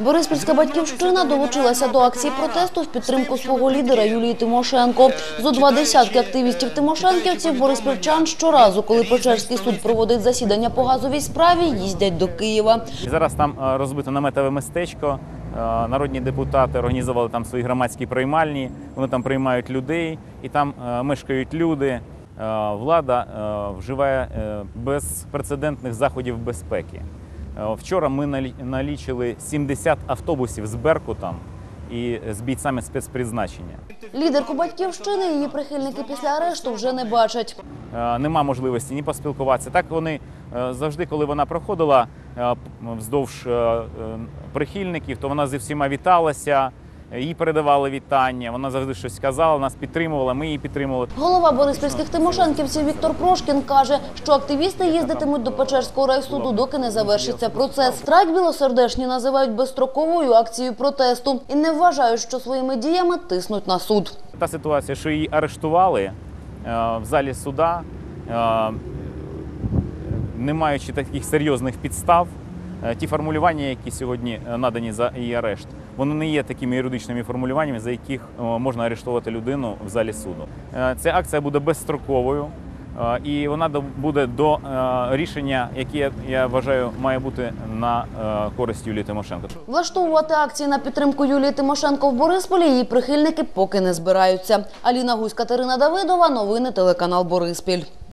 Бориспільська батьківщина долучилася до акції протесту в підтримку свого лідера Юлії Тимошенко. Зо два десятки активістів тимошенківців бориспільчан щоразу, коли Печерський суд проводить засідання по газовій справі, їздять до Києва. Зараз там е, розбито наметове містечко. Е, Народні депутати організували там свої громадські приймальні. Вони там приймають людей, і там е, мешкають люди. Влада вживає безпрецедентних заходів безпеки. Е, Вчора ми налічили 70 автобусів з Беркутом і з бійцями спецпризначення. Лідерку батьківщини її прихильники після арешту вже не бачать. Е, нема можливості ні поспілкуватися. Так вони е, завжди, коли вона проходила вздовж прихильників, то вона зі всіма віталася, їй передавали вітання. Вона завжди щось сказала, нас підтримувала, ми її підтримували. Голова бориспільських тимошенківців Віктор Прошкін каже, що активісти їздитимуть до Печерського райсуду, доки не завершиться процес. Страйк білосердешні називають безстроковою акцією протесту і не вважають, що своїми діями тиснуть на суд. Та ситуація, що її арештували е, в залі суда, е, не маючи таких серйозних підстав. Е, Ті формулювання, які сьогодні е, надані за її арешт, вони не є такими юридичними формулюваннями, за яких е, можна арештувати людину в залі суду. Ця акція буде безстроковою, і вона буде до рішення, яке я- вважаю має бути на користь Юлії Тимошенко. Влаштовувати акції на підтримку Юлії Тимошенко в Борисполі її прихильники поки не збираються. Аліна Гусь, Катерина Давидова, новини телеканал Бориспіль.